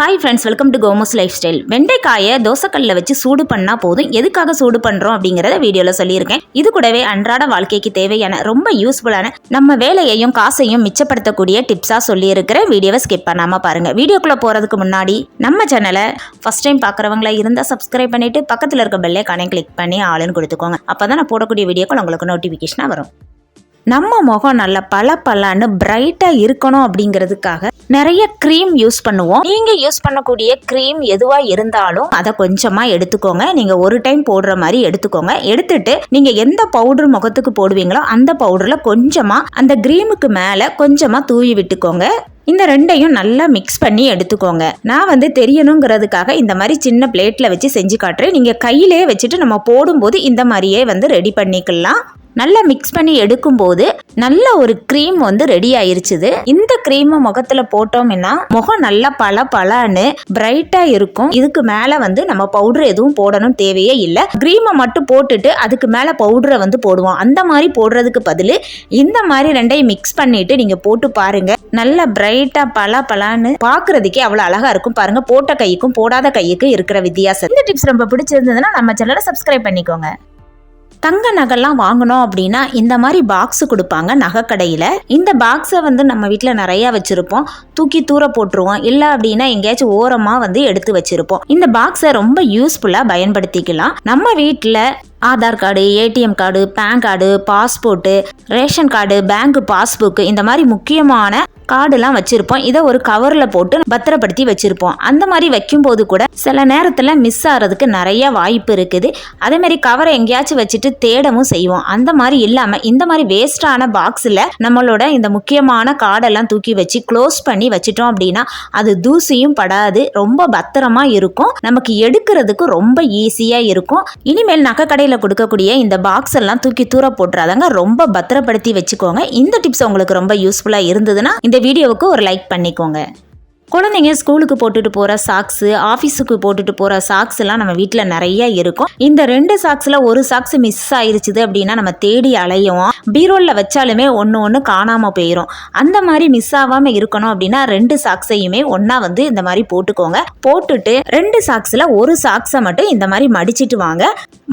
Hi friends welcome to Komo's lifestyle வெண்டைக்காயை தோசைக்கல்லில் வச்சு சூடு பண்ணால் போதும். எதுக்காக சூடு பண்ணுறோம் அப்படிங்கிறத வீடியோவில் சொல்லியிருக்கேன். இது கூடவே அன்றாட வாழ்க்கைக்கு தேவையான ரொம்ப யூஸ்ஃபுல்லான நம்ம வேலையையும் காசையும் மிச்சப்படுத்தக்கூடிய டிப்ஸாக சொல்லியிருக்கிற வீடியோவை ஸ்கிப் பண்ணாமல் பாருங்கள் வீடியோக்குள்ளே போகிறதுக்கு முன்னாடி நம்ம சேனலை ஃபஸ்ட் டைம் பார்க்குறவங்களா இருந்தால் சப்ஸ்கிரைப் பண்ணிவிட்டு பக்கத்தில் இருக்க பெல்லை கனெக்ட் கிளிக் பண்ணி ஆளுன்னு கொடுத்துக்கோங்க. அப்போ தான் நான் போடக்கூடிய வீடியோக்கள் உங்களுக்கு நோட்டிஃபிகேஷனாக வரும். நம்ம முகம் நல்ல பல பலன்னு பிரைட்டாக இருக்கணும் அப்படிங்கிறதுக்காக நிறைய க்ரீம் யூஸ் பண்ணுவோம். நீங்கள் யூஸ் பண்ணக்கூடிய க்ரீம் எதுவாக இருந்தாலும் அதை கொஞ்சமாக எடுத்துக்கோங்க. நீங்கள் ஒரு டைம் போடுற மாதிரி எடுத்துக்கோங்க. எடுத்துட்டு நீங்கள் எந்த பவுடர் முகத்துக்கு போடுவீங்களோ அந்த பவுடரில் கொஞ்சமாக அந்த க்ரீமுக்கு மேலே கொஞ்சமாக தூவி விட்டுக்கோங்க. இந்த ரெண்டையும் நல்லா மிக்ஸ் பண்ணி எடுத்துக்கோங்க. நான் வந்து தெரியணுங்கிறதுக்காக இந்த மாதிரி சின்ன பிளேட்டில் வச்சு செஞ்சு காட்டுறேன். நீங்கள் கையிலே வச்சுட்டு நம்ம போடும்போது இந்த மாதிரியே வந்து ரெடி பண்ணிக்கலாம். நல்லா மிக்ஸ் பண்ணி எடுக்கும்போது நல்ல ஒரு க்ரீம் வந்து ரெடி ஆயிருச்சுது. இந்த க்ரீமை முகத்துல போட்டோம்னா முகம் நல்லா பல பலன்னு பிரைட்டா இருக்கும். இதுக்கு மேல வந்து நம்ம பவுடர் எதுவும் போடணும் தேவையே இல்லை. க்ரீமை மட்டும் போட்டுட்டு அதுக்கு மேல பவுடரை வந்து போடுவோம். அந்த மாதிரி போடுறதுக்கு பதில் இந்த மாதிரி ரெண்டையும் மிக்ஸ் பண்ணிட்டு நீங்க போட்டு பாருங்க. நல்லா பிரைட்டா பல பலான்னு பாக்குறதுக்கே அவ்வளவு அழகா இருக்கும். பாருங்க போட்ட கைக்கும் போடாத கைக்கும் இருக்கிற வித்தியாசம். இந்த டிப்ஸ் ரொம்ப பிடிச்சிருந்ததுன்னா நம்ம சேனலை சப்ஸ்கிரைப் பண்ணிக்கோங்க. தங்க நகைலாம் வாங்கணும் அப்படின்னா இந்த மாதிரி பாக்ஸ் கொடுப்பாங்க நகைக்கடையில். இந்த பாக்ஸை வந்து நம்ம வீட்டில் நிறையா வச்சுருப்போம். தூக்கி தூர போட்டுருவோம். இல்லை அப்படின்னா எங்கேயாச்சும் ஓரமாக வந்து எடுத்து வச்சுருப்போம். இந்த பாக்ஸை ரொம்ப யூஸ்ஃபுல்லாக பயன்படுத்திக்கலாம். நம்ம வீட்டில் Aadhaar card ATM card PAN card passport ration card bank passbook இந்த மாதிரி முக்கியமான கார்டுலாம் வச்சுருப்போம். இதை ஒரு கவரில் போட்டு பத்திரப்படுத்தி வச்சுருப்போம். அந்த மாதிரி வைக்கும்போது கூட சில நேரத்தில் மிஸ் ஆகிறதுக்கு நிறைய வாய்ப்பு இருக்குது. அதே மாதிரி கவரை எங்கேயாச்சும் வச்சுட்டு தேடவும் செய்வோம். அந்த மாதிரி இல்லாமல் இந்த மாதிரி வேஸ்டான பாக்ஸில் நம்மளோட இந்த முக்கியமான கார்டெல்லாம் தூக்கி வச்சு க்ளோஸ் பண்ணி வச்சிட்டோம் அப்படின்னா அது தூசியும் படாது. ரொம்ப பத்திரமா இருக்கும். நமக்கு எடுக்கிறதுக்கு ரொம்ப ஈஸியாக இருக்கும். இனிமேல் கடையில் கொடுக்கக்கூடிய இந்த பாக்ஸ் எல்லாம் தூக்கி தூர போட்டுறாதாங்க. ரொம்ப பத்திரப்படுத்தி வச்சுக்கோங்க. இந்த டிப்ஸ் உங்களுக்கு ரொம்ப யூஸ்ஃபுல்லாக இருந்ததுன்னா இந்த வீடியோவுக்கு ஒரு லைக் பண்ணிக்கோங்க. குழந்தைங்க ஸ்கூலுக்கு போட்டுட்டு போகிற சாக்ஸு ஆஃபீஸுக்கு போட்டுட்டு போகிற சாக்ஸ்லாம் நம்ம வீட்டில் நிறைய இருக்கும். இந்த ரெண்டு சாக்ஸில் ஒரு சாக்ஸ் மிஸ் ஆயிருச்சுது அப்படின்னா நம்ம தேடி அலையும். பீரோலில் வச்சாலுமே ஒன்று ஒன்று காணாமல் போயிடும் அந்த மாதிரி மிஸ் ஆகாமல் இருக்கணும் அப்படின்னா ரெண்டு சாக்ஸையுமே ஒன்றா வந்து இந்த மாதிரி போட்டுக்கோங்க. போட்டுட்டு ரெண்டு சாக்ஸில் ஒரு சாக்ஸை மட்டும் இந்த மாதிரி மடிச்சிட்டு வாங்க.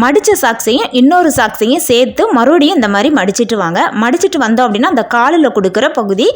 மடித்த சாக்ஸையும் இன்னொரு சாக்ஸையும் சேர்த்து மறுபடியும் இந்த மாதிரி மடிச்சிட்டு வாங்க. மடிச்சிட்டு வந்தோம் அப்படின்னா அந்த காலில் கொடுக்குற பகுதி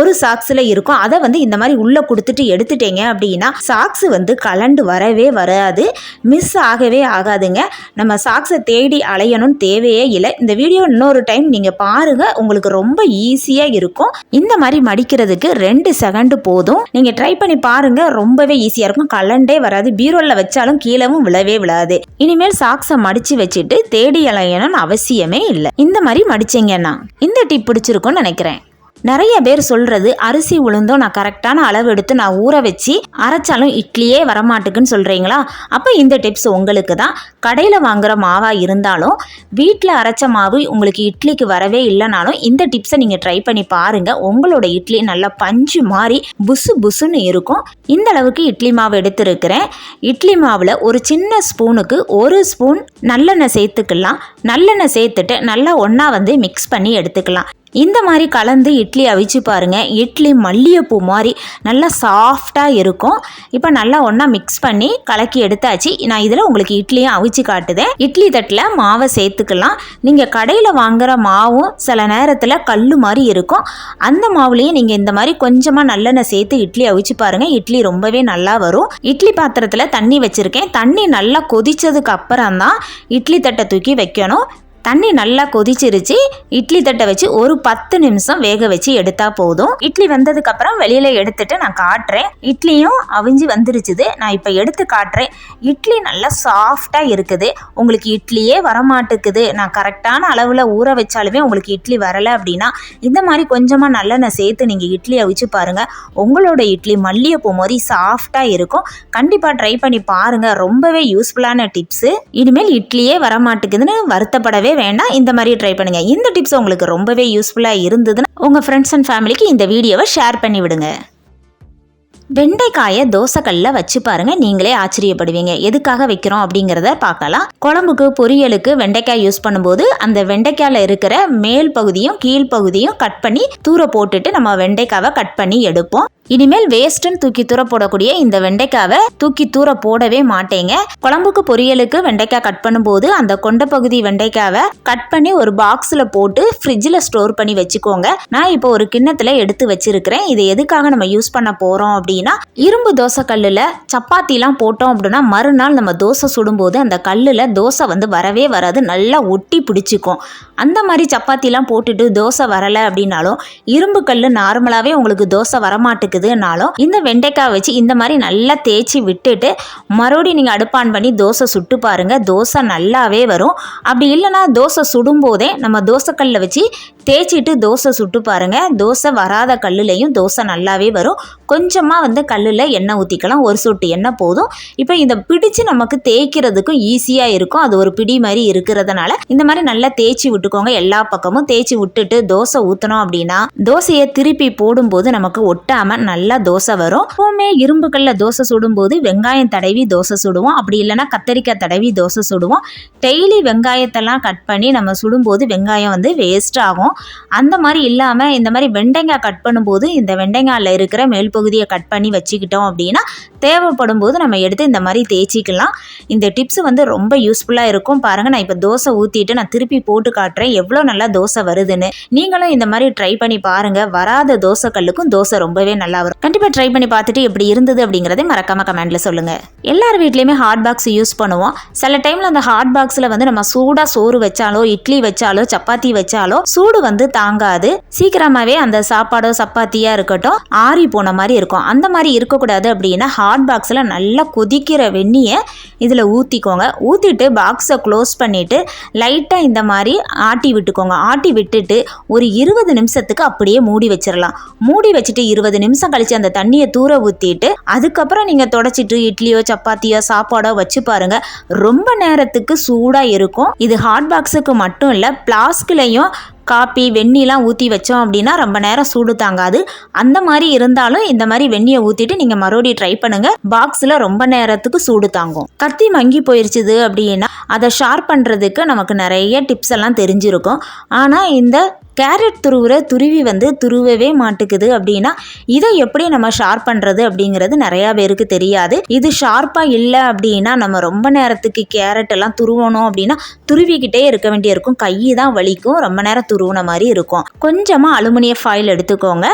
ஒரு சாக்ஸில் இருக்கும். அதை வந்து இந்த மாதிரி உள்ளே கொடுத்து கொடுத்துட்டு எடுத்துட்டீங்க அப்படின்னா சாக்ஸ் வந்து கலண்டு வரவே வராது. மிஸ் ஆகவே ஆகாதுங்க. நம்ம சாக்ஸை தேடி அலையணும்னு தேவையே இல்லை. இந்த வீடியோ இன்னொரு டைம் நீங்கள் பாருங்கள் உங்களுக்கு ரொம்ப ஈஸியாக இருக்கும். இந்த மாதிரி மடிக்கிறதுக்கு ரெண்டு செகண்டு போதும். நீங்கள் ட்ரை பண்ணி பாருங்கள் ரொம்பவே ஈஸியாக இருக்கும். கலண்டே வராது. பீரோலில் வச்சாலும் கீழவும் விழவே விழாது. இனிமேல் சாக்ஸை மடிச்சு வச்சுட்டு தேடி அலையணும்னு அவசியமே இல்லை. இந்த மாதிரி மடிச்சிங்கன்னா இந்த டிப் பிடிச்சிருக்கும்னு நினைக்கிறேன். நிறைய பேர் சொல்றது அரிசி உளுந்தும் நான் கரெக்டான அளவு எடுத்து நான் ஊற வச்சு அரைச்சாலும் இட்லியே வரமாட்டுக்குன்னு சொல்றீங்களா? அப்போ இந்த டிப்ஸ் உங்களுக்கு தான். கடையில் வாங்குற மாவாக இருந்தாலும் வீட்டில் அரைச்ச மாவு உங்களுக்கு இட்லிக்கு வரவே இல்லைனாலும் இந்த டிப்ஸை நீங்கள் ட்ரை பண்ணி பாருங்க. உங்களோட இட்லி நல்லா பஞ்சு மாதிரி புசு புசுன்னு இருக்கும். இந்த அளவுக்கு இட்லி மாவு எடுத்திருக்கிறேன். இட்லி மாவில் ஒரு சின்ன ஸ்பூனுக்கு ஒரு ஸ்பூன் நல்லெண்ணெய் சேர்த்துக்கலாம். நல்லெண்ணெய் சேர்த்துட்டு நல்லா ஒன்றா வந்து மிக்ஸ் பண்ணி எடுத்துக்கலாம். இந்த மாதிரி கலந்து இட்லி அவிச்சு பாருங்கள் இட்லி மல்லிகைப்பூ மாதிரி நல்லா சாஃப்டாக இருக்கும். இப்போ நல்லா ஒன்றா மிக்ஸ் பண்ணி கலக்கி எடுத்தாச்சு. நான் இதில் உங்களுக்கு இட்லியும் அவிச்சு காட்டுதேன். இட்லி தட்டில் மாவை சேர்த்துக்கலாம். நீங்கள் கடையில் வாங்குகிற மாவும் சில நேரத்தில் கல் மாதிரி இருக்கும். அந்த மாவுலேயும் நீங்கள் இந்த மாதிரி கொஞ்சமாக நல்லெண்ணெய் சேர்த்து இட்லி அவிச்சு பாருங்கள் இட்லி ரொம்பவே நல்லா வரும். இட்லி பாத்திரத்தில் தண்ணி வச்சுருக்கேன். தண்ணி நல்லா கொதிச்சதுக்கு அப்புறம் தான் இட்லி தட்டை தூக்கி வைக்கணும். தண்ணி நல்லா கொதிச்சிருச்சு. இட்லி தட்டை வச்சு ஒரு பத்து நிமிஷம் வேக வச்சு எடுத்தா போதும். இட்லி வந்ததுக்கு அப்புறம் வெளியில எடுத்துட்டு நான் காட்டுறேன். இட்லியும் அவிஞ்சு வந்துருச்சுது. நான் இப்போ எடுத்து காட்டுறேன். இட்லி நல்லா சாஃப்டா இருக்குது. உங்களுக்கு இட்லியே வரமாட்டேக்குது நான் கரெக்டான அளவில் ஊற வச்சாலுமே உங்களுக்கு இட்லி வரலை அப்படின்னா இந்த மாதிரி கொஞ்சமாக நல்லெண்ணெய் சேர்த்து நீங்கள் இட்லி அவிச்சு பாருங்க. உங்களோட இட்லி மல்லிகைப்பூ மாதிரி சாஃப்டாக இருக்கும். கண்டிப்பாக ட்ரை பண்ணி பாருங்க. ரொம்பவே யூஸ்ஃபுல்லான டிப்ஸு இனிமேல் இட்லியே வரமாட்டேங்குதுன்னு வருத்தப்படவே வேண்டாம் இந்த மாதிரி ட்ரை பண்ணுங்க. இந்த டிப்ஸ் உங்களுக்கு ரொம்பவே யூஸ்ஃபுல்லாக இருந்ததுன்னா உங்கள் ஃப்ரெண்ட்ஸ் அண்ட் ஃபேமிலிக்கு இந்த வீடியோவை ஷேர் பண்ணி விடுங்க. வெண்டைக்காயை தோசைக்கல்ல வச்சு பாருங்க நீங்களே ஆச்சரியப்படுவீங்க. எதுக்காக வைக்கிறோம் அப்படிங்கிறத பார்க்கலாம். குழம்புக்கு பொரியலுக்கு வெண்டைக்காய் யூஸ் பண்ணும்போது அந்த வெண்டைக்காயில் இருக்கிற மேல் பகுதியும் கீழ் பகுதியும் கட் பண்ணி தூர போட்டுட்டு நம்ம வெண்டைக்காவை கட் பண்ணி எடுப்போம். இனிமேல் வேஸ்ட்டுன்னு தூக்கி தூர போடக்கூடிய இந்த வெண்டைக்காவை தூக்கி தூர போடவே மாட்டேங்க. குழம்புக்கு பொரியலுக்கு வெண்டைக்காய் கட் பண்ணும்போது அந்த கொண்ட பகுதி வெண்டைக்காவை கட் பண்ணி ஒரு பாக்ஸில் போட்டு ஃப்ரிட்ஜில் ஸ்டோர் பண்ணி வச்சுக்கோங்க. நான் இப்போ ஒரு கிண்ணத்தில் எடுத்து வச்சிருக்கிறேன். இது எதுக்காக நம்ம யூஸ் பண்ண போகிறோம் அப்படின்னா இரும்பு தோசை கல்லில் சப்பாத்திலாம் போட்டோம் அப்படின்னா மறுநாள் நம்ம தோசை சுடும்போது அந்த கல்லில் தோசை வந்து வரவே வராது. நல்லா ஒட்டி பிடிச்சிக்கும். அந்த மாதிரி சப்பாத்திலாம் போட்டுட்டு தோசை வரலை அப்படின்னாலும் இரும்பு கல் நார்மலாகவே உங்களுக்கு தோசை வரமாட்டேக்குதுனாலும் இந்த வெண்டைக்காய் வச்சு இந்த மாதிரி நல்லா தேய்ச்சி விட்டுட்டு மறுபடியும் நீங்கள் அடுப்பான் பண்ணி தோசை சுட்டு பாருங்கள் தோசை நல்லாவே வரும். அப்படி இல்லைன்னா தோசை சுடும்போதே நம்ம தோசைக்கல்லில் வச்சு தேய்ச்சிட்டு தோசை சுட்டு பாருங்கள் தோசை வராத கல்லுலையும் தோசை நல்லாவே வரும். கொஞ்சமாக வந்து கல்லில் எண்ணெய் ஊற்றிக்கலாம் ஒரு சொட்டு எண்ணெய் போதும். இப்போ இதை பிடிச்சு நமக்கு தேய்க்கிறதுக்கும் ஈஸியாக இருக்கும். அது ஒரு பிடி மாதிரி இருக்கிறதுனால இந்த மாதிரி நல்லா தேய்ச்சி விட்டு விட்டுக்கோங்க எல்லா பக்கமும் தேய்ச்சி விட்டுட்டு தோசை ஊற்றணும் அப்படின்னா தோசையை திருப்பி போடும்போது நமக்கு ஒட்டாமல் நல்லா தோசை வரும். எப்பவுமே இரும்புக்கல்ல தோசை சுடும்போது வெங்காயம் தடவி தோசை சுடுவோம். அப்படி இல்லைன்னா கத்தரிக்காய் தடவி தோசை சுடுவோம். டெய்லி வெங்காயத்தெல்லாம் கட் பண்ணி நம்ம சுடும்போது வெங்காயம் வந்து வேஸ்ட் ஆகும். அந்த மாதிரி இல்லாமல் இந்த மாதிரி வெண்டைங்காய் கட் பண்ணும்போது இந்த வெண்டைங்காயில் இருக்கிற மேல் பகுதியை கட் பண்ணி வச்சுக்கிட்டோம் அப்படின்னா தேவைப்படும் போது நம்ம எடுத்து இந்த மாதிரி தேய்ச்சிக்கலாம். இந்த டிப்ஸ் வந்து ரொம்ப யூஸ்ஃபுல்லாக இருக்கும். பாருங்கள் நான் இப்போ தோசை ஊற்றிட்டு நான் திருப்பி போட்டு காட்டுறேன். எவ்வளோ நல்லா தோசை வருதுன்னு. நீங்களும் இந்த மாதிரி ட்ரை பண்ணி பாருங்கள் வராத தோசை கல்லுக்கும் தோசை ரொம்பவே நல்லா வரும். கண்டிப்பாக ட்ரை பண்ணி பார்த்துட்டு எப்படி இருந்தது அப்படிங்கிறதை மறக்காம கமெண்ட்டில் சொல்லுங்கள் எல்லார் வீட்லேயுமே ஹாட் பாக்ஸ் யூஸ் பண்ணுவோம். சில டைமில் அந்த ஹாட் பாக்ஸில் வந்து நம்ம சூடாக சோறு வச்சாலோ இட்லி வச்சாலோ சப்பாத்தி வச்சாலோ சூடு வந்து தாங்காது. சீக்கிரமாகவே அந்த சாப்பாடோ சப்பாத்தியாக இருக்கட்டும் ஆறி போன மாதிரி இருக்கும். அந்த மாதிரி இருக்கக்கூடாது அப்படின்னா ஹாட் பாக்ஸில் நல்லா கொதிக்கிற வெந்நியை இதில் ஊற்றிக்கோங்க ஊற்றிட்டு பாக்ஸை க்ளோஸ் பண்ணிவிட்டு லைட்டாக இந்த மாதிரி ஆட்டி விட்டுக்கோங்க. ஆட்டி விட்டுட்டு ஒரு இருபது நிமிஷத்துக்கு அப்படியே மூடி வச்சிடலாம் மூடி வச்சுட்டு இருபது நிமிஷம் கழிச்சு அந்த தண்ணியை தூர ஊற்றிட்டு அதுக்கப்புறம் நீங்கள் தொடச்சிட்டு இட்லியோ சப்பாத்தியோ சாப்பாடோ வச்சு பாருங்க. ரொம்ப நேரத்துக்கு சூடாக இருக்கும். இது ஹாட் பாக்ஸுக்கு மட்டும் இல்லை பிளாஸ்க்லேயும் காப்பி வெந்நிலாம் ஊற்றி வச்சோம் அப்படின்னா ரொம்ப நேரம் சூடு தாங்காது. அந்த மாதிரி இருந்தாலும் இந்த மாதிரி வெந்நியை ஊற்றிட்டு நீங்கள் மறுபடியும் ட்ரை பண்ணுங்கள் பாக்ஸில் ரொம்ப நேரத்துக்கு சூடு தாங்கும். கத்தி மங்கி போயிருச்சுது அப்படின்னா அதை ஷார்ப் பண்ணுறதுக்கு நமக்கு நிறைய டிப்ஸ் எல்லாம் தெரிஞ்சிருக்கும். ஆனால் இந்த கேரட் துருவுற துருவி வந்து துருவவே மாட்டுக்குது அப்படின்னா இதை எப்படி நம்ம ஷார்ப் பண்ணுறது அப்படிங்கிறது நிறையா பேருக்கு தெரியாது. இது ஷார்ப்பாக இல்லை அப்படின்னா நம்ம ரொம்ப நேரத்துக்கு கேரட் எல்லாம் துருவணும் அப்படின்னா துருவிக்கிட்டே இருக்க வேண்டியிருக்கும். கை தான் வலிக்கும். ரொம்ப நேரம் துருவின மாதிரி இருக்கும். கொஞ்சமாக அலுமினிய ஃபாயில் எடுத்துக்கோங்க.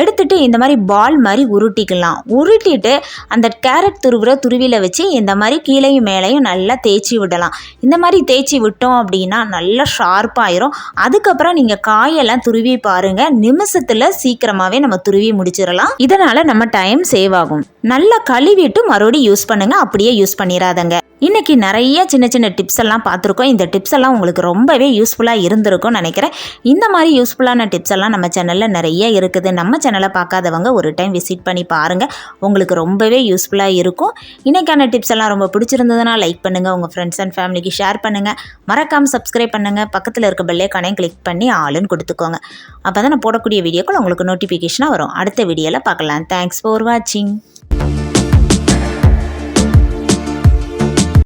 எடுத்துட்டு இந்த மாதிரி பால் மாதிரி உருட்டிக்கலாம். உருட்டிட்டு அந்த கேரட் துருவுற துருவியில் வச்சு இந்த மாதிரி கீழையும் மேலேயும் நல்லா தேய்ச்சி விடலாம். இந்த மாதிரி தேய்ச்சி விட்டோம் அப்படின்னா நல்லா ஷார்ப்பாயிரும் அதுக்கப்புறம் நீங்கள் கா காயெல்லாம் துருவி பாருங்க. நிமிஷத்துல சீக்கிரமாவே நம்ம துருவி முடிச்சிடலாம். இதனால நம்ம டைம் சேவ் ஆகும். நல்லா கழுவிட்டு மறுபடியும் யூஸ் பண்ணுங்க. அப்படியே யூஸ் பண்ணிடாதங்க இன்றைக்கி நிறைய சின்ன சின்ன டிப்ஸ் எல்லாம் பார்த்துருக்கோம். இந்த டிப்ஸ் எல்லாம் உங்களுக்கு ரொம்பவே யூஸ்ஃபுல்லாக இருந்திருக்கும்னு நினைக்கிறேன். இந்த மாதிரி யூஸ்ஃபுல்லான டிப்ஸ் எல்லாம் நம்ம சேனலில் நிறைய இருக்குது. நம்ம சேனலை பார்க்காதவங்க ஒரு டைம் விசிட் பண்ணி பாருங்கள் உங்களுக்கு ரொம்பவே யூஸ்ஃபுல்லாக இருக்கும். இன்றைக்கான டிப்ஸ் எல்லாம் ரொம்ப பிடிச்சிருந்ததுன்னா லைக் பண்ணுங்கள் உங்கள் ஃப்ரெண்ட்ஸ் அண்ட் ஃபேமிலிக்கு ஷேர் பண்ணுங்கள் மறக்காமல் சப்ஸ்கிரைப் பண்ணுங்கள் பக்கத்தில் இருக்க பெல்லைக்கானையும் கிளிக் பண்ணி ஆளுன்னு கொடுத்துக்கோங்க. அப்போ தான் நான் போடக்கூடிய வீடியோக்கள் உங்களுக்கு நோட்டிஃபிகேஷனாக வரும். அடுத்த வீடியோவில் பார்க்கலாம். தேங்க்ஸ் ஃபார் வாட்சிங்